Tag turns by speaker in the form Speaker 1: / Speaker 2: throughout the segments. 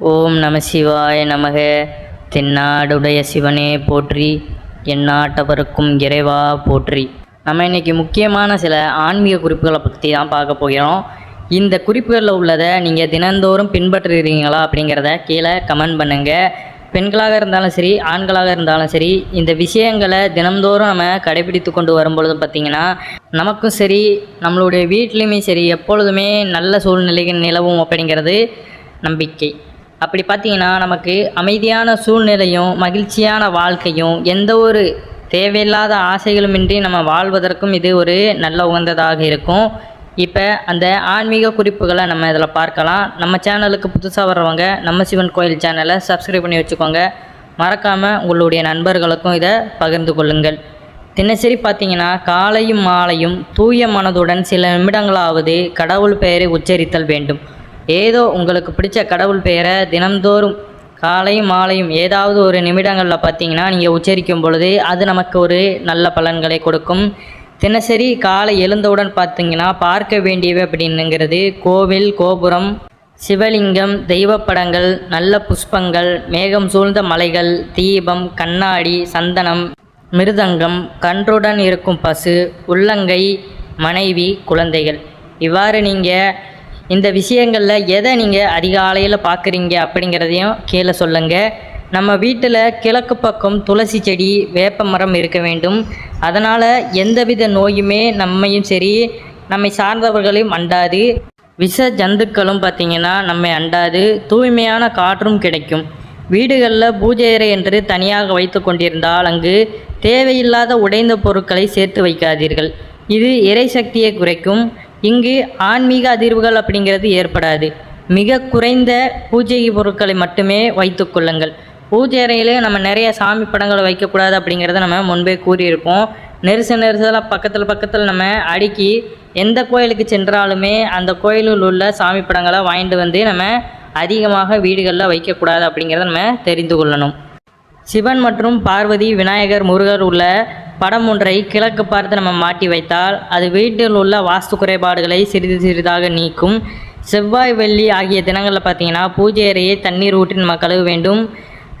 Speaker 1: ஓம் நம சிவாய நமக. தென்னாடுடைய சிவனே போற்றி எந்நாட்டவருக்கும் இறைவா போற்றி. நம்ம இன்றைக்கி முக்கியமான சில ஆன்மீக குறிப்புகளை பற்றி தான் பார்க்க போகிறோம். இந்த குறிப்புகளில் உள்ளதை நீங்கள் தினந்தோறும் பின்பற்றுறீங்களா அப்படிங்கிறத கீழே கமெண்ட் பண்ணுங்கள் பெண்களாக இருந்தாலும் சரி ஆண்களாக இருந்தாலும் சரி இந்த விஷயங்களை தினந்தோறும் நம்ம கடைபிடித்து கொண்டு வரும்பொழுது பார்த்திங்கன்னா நமக்கும் சரி நம்மளுடைய வீட்லேயுமே சரி எப்பொழுதுமே நல்ல சூழ்நிலைகள் நிலவும் அப்படிங்கிறது நம்பிக்கை. அப்படி பார்த்தீங்கன்னா நமக்கு அமைதியான சூழ்நிலையும் மகிழ்ச்சியான வாழ்க்கையும் எந்த ஒரு தேவையில்லாத ஆசைகளுமின்றி நம்ம வாழ்வதற்கும் இது ஒரு நல்ல உகந்ததாக இருக்கும். இப்போ அந்த ஆன்மீக குறிப்புகளை நம்ம இதில் பார்க்கலாம். நம்ம சேனலுக்கு புதுசாக வர்றவங்க நம்ம சிவன் கோயில் சேனலை சப்ஸ்கிரைப் பண்ணி வச்சுக்கோங்க. மறக்காமல் உங்களுடைய நண்பர்களுக்கும் இதை பகிர்ந்து கொள்ளுங்கள். தினசரி பார்த்தீங்கன்னா காலையும் மாலையும் தூய மனதுடன் சில நிமிடங்களாவது கடவுள் பெயரை உச்சரித்தல் வேண்டும். ஏதோ உங்களுக்கு பிடிச்ச கடவுள் பெயரை தினம்தோறும் காலையும் மாலையும் ஏதாவது ஒரு நிமிடங்களில் பார்த்தீங்கன்னா நீங்கள் உச்சரிக்கும் பொழுது அது நமக்கு ஒரு நல்ல பலன்களை கொடுக்கும். தினசரி காலை எழுந்தவுடன் பார்த்தீங்கன்னா பார்க்க வேண்டியவை அப்படின்னுங்கிறது கோவில் கோபுரம் சிவலிங்கம் தெய்வப்படங்கள் நல்ல புஷ்பங்கள் மேகம் சூழ்ந்த மலைகள் தீபம் கண்ணாடி சந்தனம் மிருதங்கம் கன்றுடன் இருக்கும் பசு உள்ளங்கை மனைவி குழந்தைகள். இவ்வாறு நீங்கள் இந்த விஷயங்களில் எதை நீங்கள் அதிகாலையில் பார்க்குறீங்க அப்படிங்கிறதையும் கீழே சொல்லுங்கள் நம்ம வீட்டில் கிழக்கு பக்கம் துளசி செடி வேப்ப மரம் இருக்க வேண்டும். அதனால் எந்தவித நோயுமே நம்மையும் சரி நம்மை சார்ந்தவர்களையும் அண்டாது. விஷ ஜந்துக்களும் பார்த்திங்கன்னா நம்மை அண்டாது. தூய்மையான காற்றும் கிடைக்கும். வீடுகளில் பூஜை அறை என்று தனியாக வைத்து கொண்டிருந்தால் அங்கு தேவையில்லாத உடைந்த பொருட்களை சேர்த்து வைக்காதீர்கள். இது இறை சக்தியை குறைக்கும். இங்கு ஆன்மீக அதிர்வுகள் அப்படிங்கிறது ஏற்படாது. மிக குறைந்த பூஜை பொருட்களை மட்டுமே வைத்துக்கொள்ளுங்கள் பூஜை அறையிலே நம்ம நிறைய சாமி படங்களை வைக்கக்கூடாது அப்படிங்கிறத நம்ம முன்பே கூறியிருப்போம். நெரிசல் நெரிசலாக பக்கத்தில் பக்கத்தில் நம்ம அடுக்கி எந்த கோயிலுக்கு சென்றாலுமே அந்த கோயிலில் உள்ள சாமி படங்களை வாங்கிட்டு வந்து நம்ம அதிகமாக வீடுகளில் வைக்கக்கூடாது அப்படிங்கிறத நம்ம தெரிந்து கொள்ளணும். சிவன் மற்றும் பார்வதி விநாயகர் முருகர் உள்ள படம் ஒன்றை கிழக்கு பார்த்து நம்ம மாட்டி வைத்தால் அது வீட்டில் உள்ள வாஸ்து குறைபாடுகளை சிறிது சிறிதாக நீக்கும். செவ்வாய் வெள்ளி ஆகிய தினங்களில் பார்த்தீங்கன்னா பூஜை அறையை தண்ணீர் ஊற்றி நம்ம கழுவ வேண்டும்.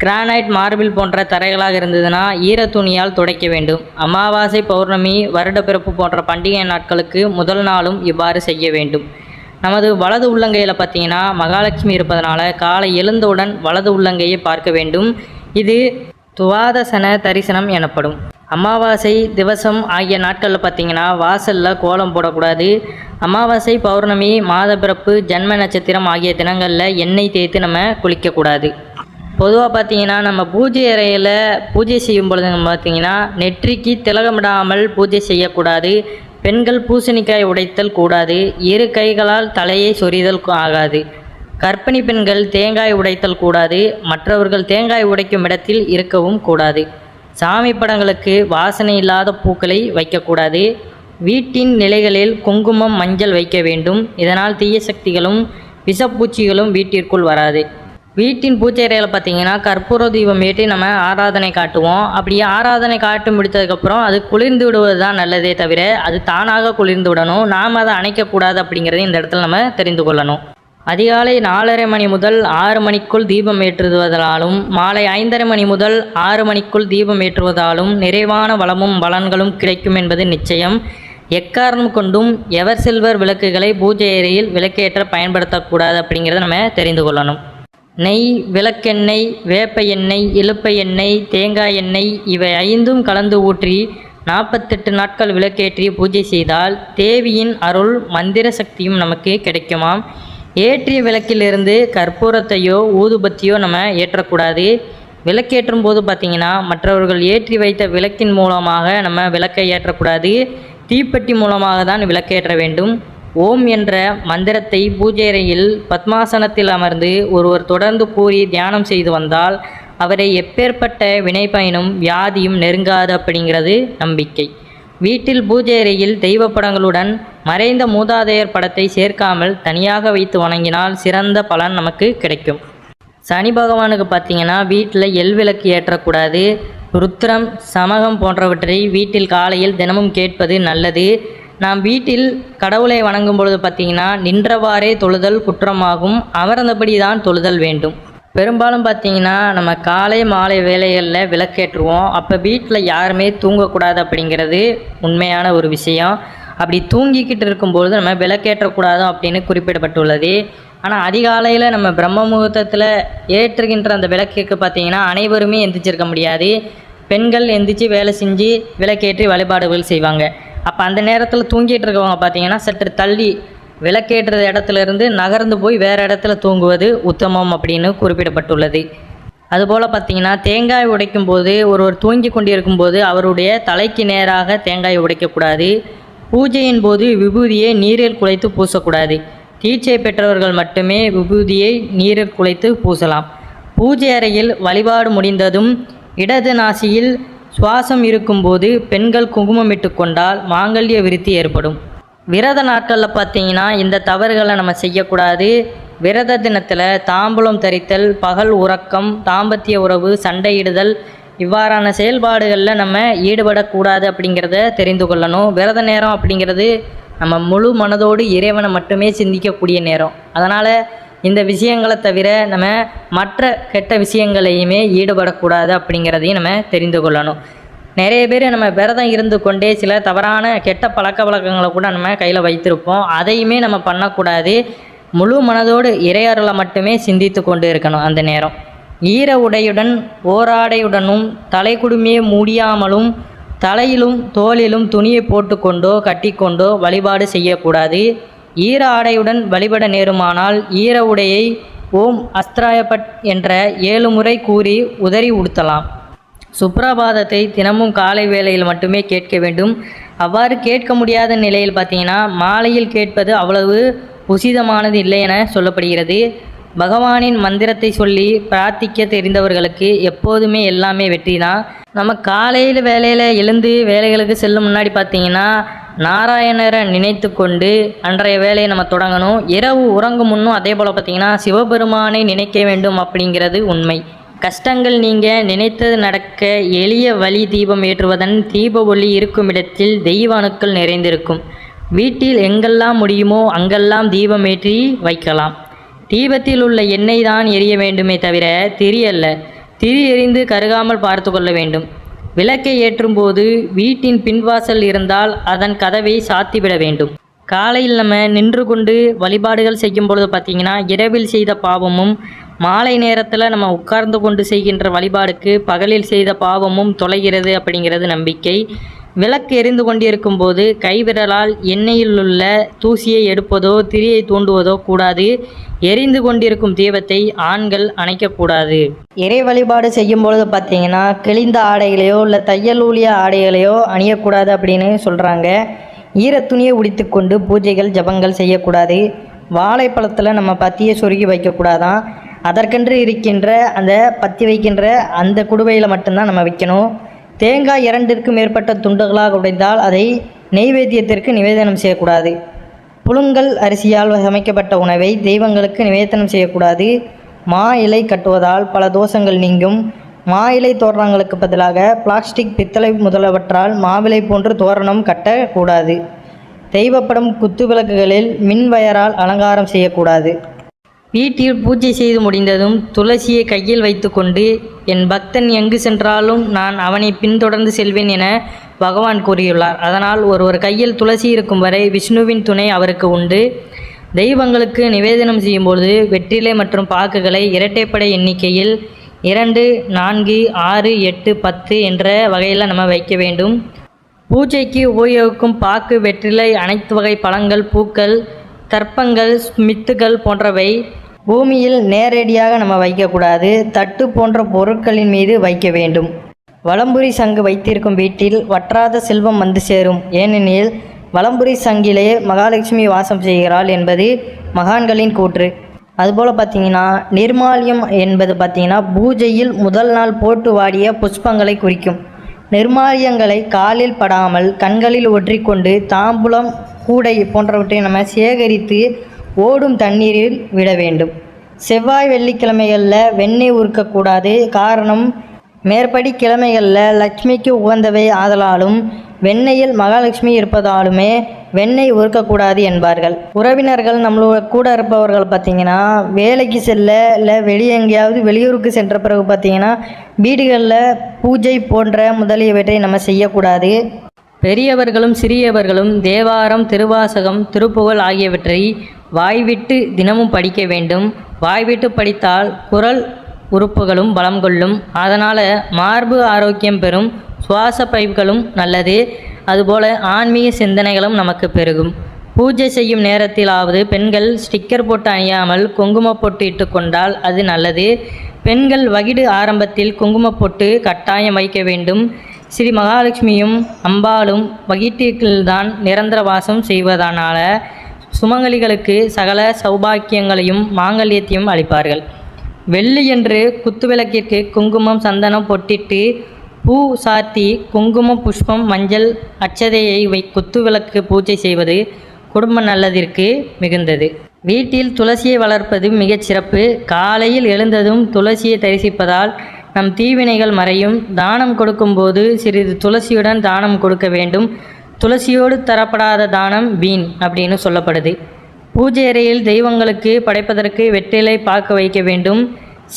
Speaker 1: கிரானைட் மார்பிள் போன்ற தரைகளாக இருந்ததுன்னா ஈர துணியால் துடைக்க வேண்டும். அமாவாசை பௌர்ணமி வருடப்பிறப்பு போன்ற பண்டிகை நாட்களுக்கு முதல் நாளும் இவ்வாறு செய்ய வேண்டும். நமது வலது உள்ளங்கையில் பார்த்தீங்கன்னா மகாலட்சுமி இருப்பதனால காலை எழுந்தவுடன் வலது உள்ளங்கையை பார்க்க வேண்டும். இது துவாதசன தரிசனம் எனப்படும். அமாவாசை திவசம் ஆகிய நாட்களில் பார்த்தீங்கன்னா வாசலில் கோலம் போடக்கூடாது. அமாவாசை பௌர்ணமி மாதப்பிறப்பு ஜன்ம நட்சத்திரம் ஆகிய தினங்களில் எண்ணெய் தேய்த்து நம்ம குளிக்கக்கூடாது. பொதுவாக பார்த்தீங்கன்னா நம்ம பூஜை அறையில் பூஜை செய்யும் பொழுது பார்த்தீங்கன்னா நெற்றிக்கு திலகமிடாமல் பூஜை செய்யக்கூடாது. பெண்கள் பூசணிக்காய் உடைத்தல் கூடாது. இரு கைகளால் தலையை சொரிதல் ஆகாது. கர்ப்பிணி பெண்கள் தேங்காய் உடைத்தல் கூடாது. மற்றவர்கள் தேங்காய் உடைக்கும் இடத்தில் இருக்கவும் கூடாது. சாமி படங்களுக்கு வாசனை இல்லாத பூக்களை வைக்கக்கூடாது. வீட்டின் நிலைகளில் குங்குமம் மஞ்சள் வைக்க வேண்டும். இதனால் தீய சக்திகளும் விஷப்பூச்சிகளும் வீட்டிற்குள் வராது. வீட்டின் பூஜை பார்த்தீங்கன்னா கற்பூர தீபம் ஏற்றி நம்ம ஆராதனை காட்டுவோம். அப்படியே ஆராதனை காட்டு முடித்ததுக்கப்புறம் அது குளிர்ந்து விடுவது தான் நல்லதே தவிர அது தானாக குளிர்ந்து விடணும். நாம் அதை அணைக்கக்கூடாது அப்படிங்கிறத இந்த இடத்துல நம்ம தெரிந்து கொள்ளணும். அதிகாலை நாலரை மணி முதல் ஆறு மணிக்குள் தீபம் ஏற்றுவதாலும் மாலை ஐந்தரை மணி முதல் ஆறு மணிக்குள் தீபம் ஏற்றுவதாலும் நிறைவான வளமும் பலன்களும் கிடைக்கும் என்பது நிச்சயம். எக்காரணம் கொண்டும் எவர் சில்வர் விளக்குகளை பூஜை அறையில் விளக்கேற்ற பயன்படுத்தக்கூடாது அப்படிங்கிறத நம்ம தெரிந்து கொள்ளணும். நெய் விளக்கெண்ணெய் வேப்ப எண்ணெய் இலுப்பை எண்ணெய் தேங்காய் எண்ணெய் இவை ஐந்தும் கலந்து ஊற்றி நாற்பத்தெட்டு நாட்கள் விளக்கேற்றி பூஜை செய்தால் தேவியின் அருள் மந்திர சக்தியும் நமக்கு கிடைக்குமாம். ஏற்றிய விளக்கிலிருந்து கற்பூரத்தையோ ஊதுபத்தியோ நம்ம ஏற்றக்கூடாது. விளக்கேற்றும் போது பார்த்திங்கன்னா மற்றவர்கள் ஏற்றி வைத்த விளக்கின் மூலமாக நம்ம விளக்கை ஏற்றக்கூடாது. தீப்பெட்டி மூலமாக தான் விளக்கேற்ற வேண்டும். ஓம் என்ற மந்திரத்தை பூஜை அறையில் பத்மாசனத்தில் அமர்ந்து ஒருவர் தொடர்ந்து கூறி தியானம் செய்து வந்தால் அவரை எப்பேற்பட்ட வினைப்பயனும் வியாதியும் நெருங்காது அப்படிங்கிறது நம்பிக்கை. வீட்டில் பூஜை அறையில் தெய்வ படங்களுடன் மறைந்த மூதாதையர் படத்தை சேர்க்காமல் தனியாக வைத்து வணங்கினால் சிறந்த பலன் நமக்கு கிடைக்கும். சனி பகவானுக்கு பார்த்தீங்கன்னா வீட்டில் எல் விளக்கு ஏற்றக்கூடாது. ருத்ரம் சமகம் போன்றவற்றை வீட்டில் காலையில் தினமும் கேட்பது நல்லது. நாம் வீட்டில் கடவுளை வணங்கும் பொழுது பார்த்தீங்கன்னா நின்றவாறே தொழுதல் குற்றமாகும். அமர்ந்தபடி தான் தொழுதல் வேண்டும். பெரும்பாலும் பார்த்தீங்கன்னா நம்ம காலை மாலை வேலைகளில் விளக்கேற்றுவோம். அப்போ வீட்டில் யாருமே தூங்கக்கூடாது அப்படிங்கிறது உண்மையான ஒரு விஷயம். அப்படி தூங்கிக்கிட்டு இருக்கும்பொழுது நம்ம விளக்கேற்றக்கூடாது அப்படின்னு குறிப்பிடப்பட்டுள்ளது. ஆனால் அதிகாலையில் நம்ம பிரம்ம முகூர்த்தத்தில் ஏற்றுகின்ற அந்த விளக்குக்கு பார்த்தீங்கன்னா அனைவருமே எந்திரிச்சிருக்க முடியாது. பெண்கள் எந்திரிச்சு வேலை செஞ்சு விளக்கேற்றி வழிபாடுகள் செய்வாங்க. அப்போ அந்த நேரத்தில் தூங்கிட்டு இருக்கவங்க பார்த்தீங்கன்னா சற்று தள்ளி விளக்கேற்றுற இடத்துல இருந்து நகர்ந்து போய் வேறு இடத்துல தூங்குவது உத்தமம் அப்படின்னு குறிப்பிடப்பட்டுள்ளது. அதுபோல் பார்த்தீங்கன்னா தேங்காய் உடைக்கும் போது ஒருவர் தூங்கி கொண்டிருக்கும் போது அவருடைய தலைக்கு நேராக தேங்காய் உடைக்கக்கூடாது. பூஜையின் போது விபூதியை நீரில் குலைத்து பூசக்கூடாது. தீட்சை பெற்றவர்கள் மட்டுமே விபூதியை நீரில் குலைத்து பூசலாம். பூஜை அறையில் வழிபாடு முடிந்ததும் இடது நாசியில் சுவாசம் இருக்கும்போது பெண்கள் குங்குமமிட்டு கொண்டால் மாங்கல்ய விருத்தி ஏற்படும். விரத நாட்களில் பார்த்தீங்கன்னா இந்த தவறுகளை நம்ம செய்யக்கூடாது. விரத தினத்தில் தாம்பூலம் தரித்தல் பகல் உறக்கம் தாம்பத்திய உறவு சண்டையிடுதல் இவ்வாறான செயல்பாடுகளில் நம்ம ஈடுபடக்கூடாது அப்படிங்கிறத தெரிந்து கொள்ளணும். விரத நேரம் அப்படிங்கிறது நம்ம முழு மனதோடு இறைவனை மட்டுமே சிந்திக்கக்கூடிய நேரம். அதனால் இந்த விஷயங்களை தவிர நம்ம மற்ற கெட்ட விஷயங்களையுமே ஈடுபடக்கூடாது அப்படிங்கிறதையும் நம்ம தெரிந்து கொள்ளணும். நிறைய பேர் நம்ம விரதம் இருந்து கொண்டே சில தவறான கெட்ட பழக்க வழக்கங்களை கூட நம்ம கையில் வைத்திருப்போம். அதையுமே நம்ம பண்ணக்கூடாது. முழு மனதோடு இறையருளை மட்டுமே சிந்தித்து கொண்டு இருக்கணும் அந்த நேரம். ஈர உடையுடன் ஓராடையுடனும் தலைக்குடுமியை மூடியாமலும் தலையிலும் தோளிலும் துணியை போட்டுக்கொண்டோ கட்டிக்கொண்டோ வழிபாடு செய்யக்கூடாது. ஈர ஆடையுடன் வழிபட நேருமானால் ஈர உடையை ஓம் அஸ்திராயபட் என்ற ஏழு முறை கூறி உதறி உடுத்தலாம். சுப்ரபாதத்தை தினமும் காலை வேளையில் மட்டுமே கேட்க வேண்டும். அவ்வாறு கேட்க முடியாத நிலையில் பார்த்தீங்கன்னா மாலையில் கேட்பது அவ்வளவு உசிதமானது இல்லை என சொல்லப்படுகிறது. பகவானின் மந்திரத்தை சொல்லி பிரார்த்திக்க தெரிந்தவர்களுக்கு எப்போதுமே எல்லாமே வெற்றி தான் நம்ம காலையில் வேலையில் எழுந்து வேலைகளுக்கு செல்லும் முன்னாடி பார்த்தீங்கன்னா நாராயணரை நினைத்து கொண்டு அன்றைய வேலையை நம்ம தொடங்கணும். இரவு உறங்கும் முன்னும் அதே போல் பார்த்தீங்கன்னா சிவபெருமானை நினைக்க வேண்டும் அப்படிங்கிறது உண்மை. கஷ்டங்கள் நீங்கள் நினைத்தது நடக்க எளிய வழி தீபம் ஏற்றுவதன் தீப ஒளி இருக்கும் இடத்தில் தெய்வ அணுக்கள் நிறைந்திருக்கும். வீட்டில் எங்கெல்லாம் முடியுமோ அங்கெல்லாம் தீபம் ஏற்றி வைக்கலாம். தீபத்தில் உள்ள எண்ணெய் தான் எரிய வேண்டுமே தவிர திரி அல்ல திரி எரிந்து கருகாமல் பார்த்து கொள்ள வேண்டும். விளக்கை ஏற்றும் போது வீட்டின் பின்வாசல் இருந்தால் அதன் கதவை சாத்திவிட வேண்டும். காலையில் நம்ம நின்று கொண்டு வழிபாடுகள் செய்யும் பொழுது பார்த்திங்கன்னா இரவில் செய்த பாவமும் மாலை நேரத்தில் நம்ம உட்கார்ந்து கொண்டு செய்கின்ற வழிபாடுக்கு பகலில் செய்த பாவமும் தொலைகிறது அப்படிங்கிறது நம்பிக்கை. விளக்கு எரிந்து கொண்டிருக்கும் போது கைவிரலால் எண்ணெயில் உள்ள தூசியை எடுப்பதோ திரியை தூண்டுவதோ கூடாது. எரிந்து கொண்டிருக்கும் தீபத்தை ஆண்கள் அணைக்கக்கூடாது. இறை வழிபாடு செய்யும் பொழுது பார்த்தீங்கன்னா கிழிந்த ஆடைகளையோ இல்லை தையல் ஊழிய ஆடைகளையோ அணியக்கூடாது அப்படின்னு சொல்கிறாங்க ஈரத்துணியை உடித்துக்கொண்டு பூஜைகள் ஜபங்கள் செய்யக்கூடாது. வாழைப்பழத்தில் நம்ம பத்தியை சொருகி வைக்கக்கூடாதான். அதற்கென்று இருக்கின்ற அந்த பத்தி வைக்கின்ற அந்த குடுவையில் மட்டும்தான் நம்ம வைக்கணும். தேங்காய் இரண்டிற்கும் மேற்பட்ட துண்டுகளாக உடைந்தால் அதை நெய்வேத்தியத்திற்கு நிவேதனம் செய்யக்கூடாது. புழுங்கல் அரிசியால் சமைக்கப்பட்ட உணவை தெய்வங்களுக்கு நிவேதனம் செய்யக்கூடாது. மா இலை கட்டுவதால் பல தோஷங்கள் நீங்கும். மா இலை தோரணங்களுக்கு பதிலாக பிளாஸ்டிக் பித்தளை முதலவற்றால் மாவிலை போன்று தோரணம் கட்டக்கூடாது. தெய்வப்படம் குத்து விளக்குகளில் மின் வயரால் அலங்காரம் செய்யக்கூடாது. வீட்டில் பூஜை செய்து முடிந்ததும் துளசியை கையில் வைத்துக்கொண்டு என் பக்தன் எங்கு சென்றாலும் நான் அவனை பின்தொடர்ந்து செல்வேன் என பகவான் கூறியுள்ளார். அதனால் ஒருவர் கையில் துளசி இருக்கும் வரை விஷ்ணுவின் துணை அவருக்கு உண்டு. தெய்வங்களுக்கு நிவேதனம் செய்யும்போது வெற்றிலை மற்றும் பாக்குகளை இரட்டைப்படை எண்ணிக்கையில் இரண்டு நான்கு ஆறு எட்டு பத்து என்ற வகையில் நம்ம வைக்க வேண்டும். பூஜைக்கு உபயோகிக்கும் பாக்கு வெற்றிலை அனைத்து வகை பழங்கள் பூக்கள் தர்ப்பங்கள் மித்துகள் போன்றவை பூமியில் நேரடியாக நம்ம வைக்கக்கூடாது தட்டு போன்ற பொருட்களின் மீது வைக்க வேண்டும். வலம்புரி சங்கு வைத்திருக்கும் வீட்டில் வற்றாத செல்வம் வந்து சேரும். ஏனெனில் வலம்புரி சங்கிலே மகாலட்சுமி வாசம் செய்கிறாள் என்பது மகான்களின் கூற்று. அதுபோல் பார்த்தீங்கன்னா நிர்மால்யம் என்பது பார்த்தீங்கன்னா பூஜையில் முதல் நாள் போட்டு வாடிய புஷ்பங்களை குறிக்கும். நிர்மால்யங்களை காலில் படாமல் கண்களில் ஒற்றிக்கொண்டு தாம்பூலம் கூடை போன்றவற்றை நம்ம சேகரித்து ஓடும் தண்ணீரில் விட வேண்டும். செவ்வாய் வெள்ளிக்கிழமைகளில் வெண்ணெய் உருக்கக்கூடாது. காரணம் மேற்படி கிழமைகளில் லட்சுமிக்கு உகந்தவை ஆதலாலும் வெண்ணெயில் மகாலட்சுமி இருப்பதாலுமே வெண்ணெய் உருக்கக்கூடாது என்பார்கள். உறவினர்கள் நம்மளோட கூட இருப்பவர்கள் பார்த்தீங்கன்னா வேலைக்கு செல்ல இல்லை வெளியே எங்கேயாவது வெளியூருக்கு சென்ற பிறகு பார்த்தீங்கன்னா வீடுகளில் பூஜை போன்ற முதலியவற்றை நம்ம செய்யக்கூடாது. பெரியவர்களும் சிறியவர்களும் தேவாரம் திருவாசகம் திருப்புகழ் ஆகியவற்றை வாய்விட்டு தினமும் படிக்க வேண்டும். வாய்விட்டு படித்தால் குரல் உறுப்புகளும் பலம் கொள்ளும். அதனால் மார்பு ஆரோக்கியம் பெறும். சுவாச பைப்புகளும் நல்லது. அதுபோல் ஆன்மீக சிந்தனைகளும் நமக்கு பெருகும். பூஜை செய்யும் நேரத்திலாவது பெண்கள் ஸ்டிக்கர் போட்டு அணியாமல் குங்குமப் பொட்டு இட்டுக்கொண்டால் அது நல்லது. பெண்கள் வகிடு ஆரம்பத்தில் குங்கும பொட்டு கட்டாயம் வைக்க வேண்டும். ஸ்ரீ மகாலட்சுமியும் அம்பாளும் வகிட்டில்தான் நிரந்தர வாசம் செய்வதனால சுமங்கலிகளுக்கு சகல சௌபாக்கியங்களையும் மாங்கல்யத்தையும் அளிப்பார்கள். வெள்ளியன்று குத்துவிளக்கிற்கு குங்குமம் சந்தனம் பொட்டிட்டு பூ சாத்தி குங்குமம் புஷ்பம் மஞ்சள் அச்சதையை வை குத்துவிளக்கு பூஜை செய்வது குடும்ப நல்லதிற்கு மிகுந்தது. வீட்டில் துளசியை வளர்ப்பது மிகச் சிறப்பு. காலையில் எழுந்ததும் துளசியை தரிசிப்பதால் நம் தீவினைகள் மறையும். தானம் கொடுக்கும்போது சிறிது துளசியுடன் தானம் கொடுக்க வேண்டும். துளசியோடு தரப்படாத தானம் வீண் அப்படின்னு சொல்லப்படுது. பூஜை அறையில் தெய்வங்களுக்கு படைப்பதற்கு வெற்றிலை பார்க்க வைக்க வேண்டும்.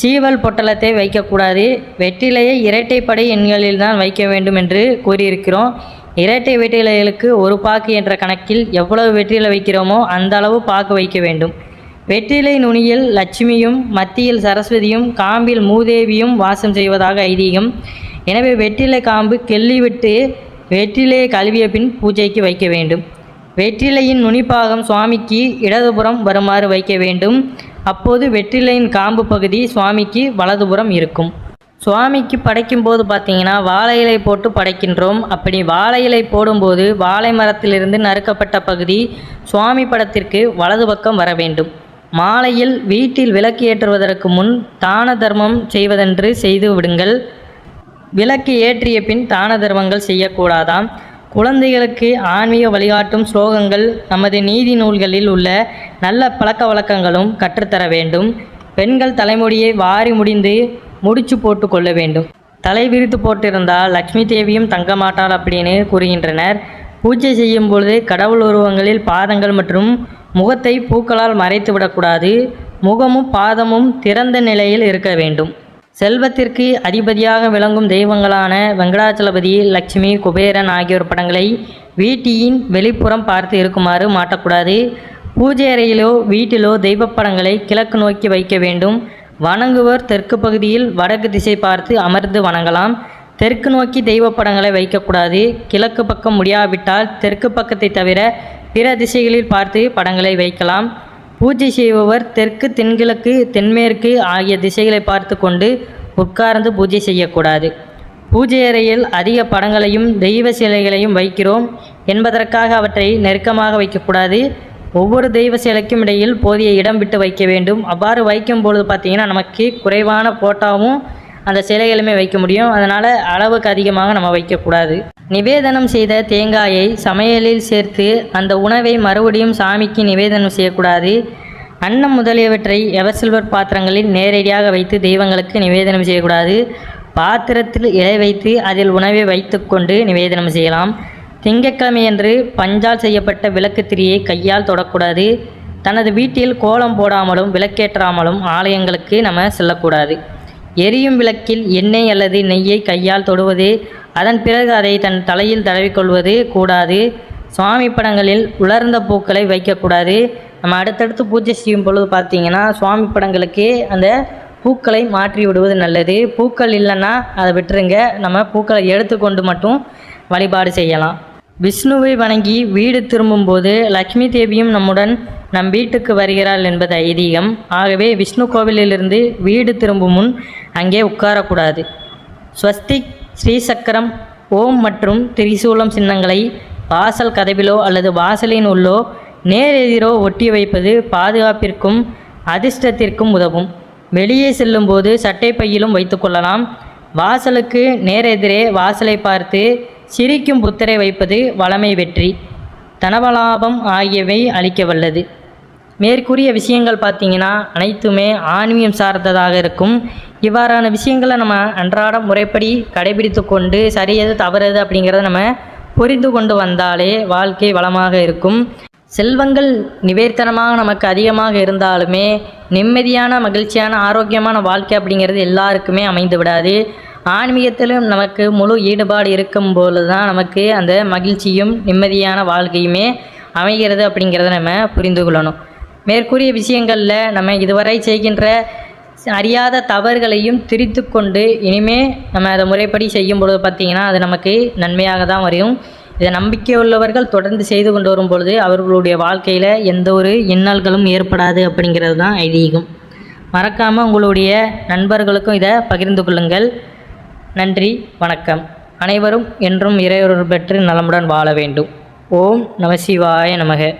Speaker 1: சீவல் பொட்டலத்தை வைக்கக்கூடாது. வெற்றிலையை இரட்டைப்படை எண்களில் தான் வைக்க வேண்டும் என்று கூறியிருக்கிறோம். இரட்டை வெற்றிலைகளுக்கு ஒரு பாக்கு என்ற கணக்கில் எவ்வளவு வெற்றிலை வைக்கிறோமோ அந்த அளவு பாக்கு வைக்க வேண்டும். வெற்றிலை நுனியில் லட்சுமியும் மத்தியில் சரஸ்வதியும் காம்பில் மூதேவியும் வாசம் செய்வதாக ஐதீகம். எனவே வெற்றிலை காம்பு கெள்ளிவிட்டு வெற்றிலையை கழுவிய பின் பூஜைக்கு வைக்க வேண்டும். வெற்றிலையின் நுனிப்பாகம் சுவாமிக்கு இடதுபுறம் வருமாறு வைக்க வேண்டும். அப்போது வெற்றிலையின் காம்பு பகுதி சுவாமிக்கு வலதுபுறம் இருக்கும். சுவாமிக்கு படைக்கும் போது பார்த்தீங்கன்னா வாழை இலை போட்டு படைக்கின்றோம். அப்படி வாழை இலை போடும்போது வாழை மரத்திலிருந்து நறுக்கப்பட்ட பகுதி சுவாமி படத்திற்கு வலது பக்கம் வர வேண்டும். மாலையில் வீட்டில் விளக்கு ஏற்றுவதற்கு முன் தான தர்மம் செய்வதென்று செய்து விடுங்கள். விளக்கு ஏற்றிய பின் தான தர்மங்கள் செய்யக்கூடாதாம். குழந்தைகளுக்கு ஆன்மீக வழிகாட்டும் ஸ்லோகங்கள் நமது நீதி நூல்களில் உள்ள நல்ல பழக்க வழக்கங்களும் கற்றுத்தர வேண்டும். பெண்கள் தலைமுடியை வாரி முடிந்து முடிச்சு போட்டு கொள்ள வேண்டும். தலை விரித்து போட்டிருந்தால் லக்ஷ்மி தேவியும் தங்க மாட்டாள் அப்படின்னு கூறுகின்றனர். பூஜை செய்யும் பொழுது கடவுள் உருவங்களில் பாதங்கள் மற்றும் முகத்தை பூக்களால் மறைத்து விடக்கூடாது. முகமும் பாதமும் திறந்த நிலையில் இருக்க வேண்டும். செல்வத்திற்கு அதிபதியாக விளங்கும் தெய்வங்களான வெங்கடாச்சலபதி லட்சுமி குபேரன் ஆகியோர் படங்களை வீட்டியின் வெளிப்புறம் பார்த்து இருக்குமாறு மாட்டக்கூடாது. பூஜை அறையிலோ வீட்டிலோ தெய்வ படங்களை கிழக்கு நோக்கி வைக்க வேண்டும். வணங்குவோர் தெற்கு பகுதியில் வடக்கு திசை பார்த்து அமர்ந்து வணங்கலாம். தெற்கு நோக்கி தெய்வ படங்களை வைக்கக்கூடாது. கிழக்கு பக்கம் முடியாவிட்டால் தெற்கு பக்கத்தை தவிர பிற திசைகளில் பார்த்து படங்களை வைக்கலாம். பூஜை செய்பவர் தெற்கு தென்கிழக்கு தென்மேற்கு ஆகிய திசைகளை பார்த்து கொண்டு உட்கார்ந்து பூஜை செய்யக்கூடாது. பூஜை அறையில் அதிக படங்களையும் தெய்வ சிலைகளையும் வைக்கிறோம் என்பதற்காக அவற்றை நெருக்கமாக வைக்கக்கூடாது. ஒவ்வொரு தெய்வ சிலைக்கும் இடையில் போதிய இடம் விட்டு வைக்க வேண்டும். அவ்வாறு வைக்கும் பொழுது பார்த்திங்கன்னா நமக்கு குறைவான போட்டாவும் அந்த சிலைகளுமே வைக்க முடியும். அதனால் அளவுக்கு அதிகமாக நம்ம வைக்கக்கூடாது. நிவேதனம் செய்த தேங்காயை சமையலில் சேர்த்து அந்த உணவை மறுபடியும் சாமிக்கு நிவேதனம் செய்யக்கூடாது. அன்னம் முதலியவற்றை எவர்சில்வர் பாத்திரங்களில் நேரடியாக வைத்து தெய்வங்களுக்கு நிவேதனம் செய்யக்கூடாது. பாத்திரத்தில் இலை வைத்து அதில் உணவை வைத்துக்கொண்டு நிவேதனம் செய்யலாம். திங்கட்கிழமையன்று பஞ்சால் செய்யப்பட்ட விளக்கு திரியை கையால் தொடக்கூடாது. தனது வீட்டில் கோலம் போடாமலும் விளக்கேற்றாமலும் ஆலயங்களுக்கு நம்ம செல்லக்கூடாது. எரியும் விளக்கில் எண்ணெய் அல்லது நெய்யை கையால் தொடுவது அதன் பிறகு அதை தன் தலையில் தடவிக்கொள்வது கூடாது. சுவாமி படங்களில் உலர்ந்த பூக்களை வைக்கக்கூடாது. நம்ம அடுத்தடுத்து பூஜை செய்யும் பொழுது பார்த்தீங்கன்னா சுவாமி படங்களுக்கு அந்த பூக்களை மாற்றி விடுவது நல்லது. பூக்கள் இல்லைன்னா அதை விட்டுருங்க. நம்ம பூக்களை எடுத்துக்கொண்டு மட்டும் வழிபாடு செய்யலாம். விஷ்ணுவை வணங்கி வீடு திரும்பும்போது லக்ஷ்மி தேவியும் நம்முடன் நம் வீட்டுக்கு வருகிறாள் என்பது ஐதீகம். ஆகவே விஷ்ணு கோவிலிலிருந்து வீடு திரும்பும் முன் அங்கே உட்காரக்கூடாது. ஸ்வஸ்திக் ஸ்ரீசக்கரம் ஓம் மற்றும் திரிசூலம் சின்னங்களை வாசல் கதவிலோ அல்லது வாசலின் உள்ளோ நேரெதிரோ ஒட்டி வைப்பது பாதுகாப்பிற்கும் அதிர்ஷ்டத்திற்கும் உதவும். வெளியே செல்லும்போது சட்டை பையிலும் வைத்துக்கொள்ளலாம் வாசலுக்கு நேரெதிரே வாசலை பார்த்து சிரிக்கும் புத்தரை வைப்பது வளமை வெற்றி. தனவலாபம் ஆகியவை அளிக்க வல்லது. மேற்கூறிய விஷயங்கள் பார்த்தீங்கன்னா அனைத்துமே ஆன்மீகம் சார்ந்ததாக இருக்கும். இவ்வாறான விஷயங்களை நம்ம அன்றாட முறைப்படி கடைபிடித்து கொண்டு சரியது தவறுது அப்படிங்கிறத நம்ம புரிந்து கொண்டு வந்தாலே வாழ்க்கை வளமாக இருக்கும். செல்வங்கள் நிவேர்த்தனமாக நமக்கு அதிகமாக இருந்தாலுமே நிம்மதியான மகிழ்ச்சியான ஆரோக்கியமான வாழ்க்கை அப்படிங்கிறது எல்லாருக்குமே அமைந்து விடாது ஆன்மீகத்திலும் நமக்கு முழு ஈடுபாடு இருக்கும் போது தான் நமக்கு அந்த மகிழ்ச்சியும் நிம்மதியான வாழ்க்கையுமே அமைகிறது அப்படிங்கிறத நம்ம புரிந்து கொள்ளணும். மேற்கூறிய விஷயங்களில் நம்ம இதுவரை செய்கின்ற அறியாத தவறுகளையும் திரித்து கொண்டு இனிமே நம்ம அதை முறைப்படி செய்யும் பொழுது பார்த்திங்கன்னா அது நமக்கு நன்மையாக தான் வரையும் இதை நம்பிக்கை உள்ளவர்கள் தொடர்ந்து செய்து கொண்டு வரும் பொழுது அவர்களுடைய வாழ்க்கையில் எந்த ஒரு இன்னல்களும் ஏற்படாது அப்படிங்கிறது தான் ஐதீகம். மறக்காமல் உங்களுடைய நண்பர்களுக்கும் இதை பகிர்ந்து கொள்ளுங்கள். நன்றி வணக்கம். அனைவரும் என்றும் இறையொருள் பெற்று நலமுடன் வாழ வேண்டும். ஓம் நமசிவாய நமக.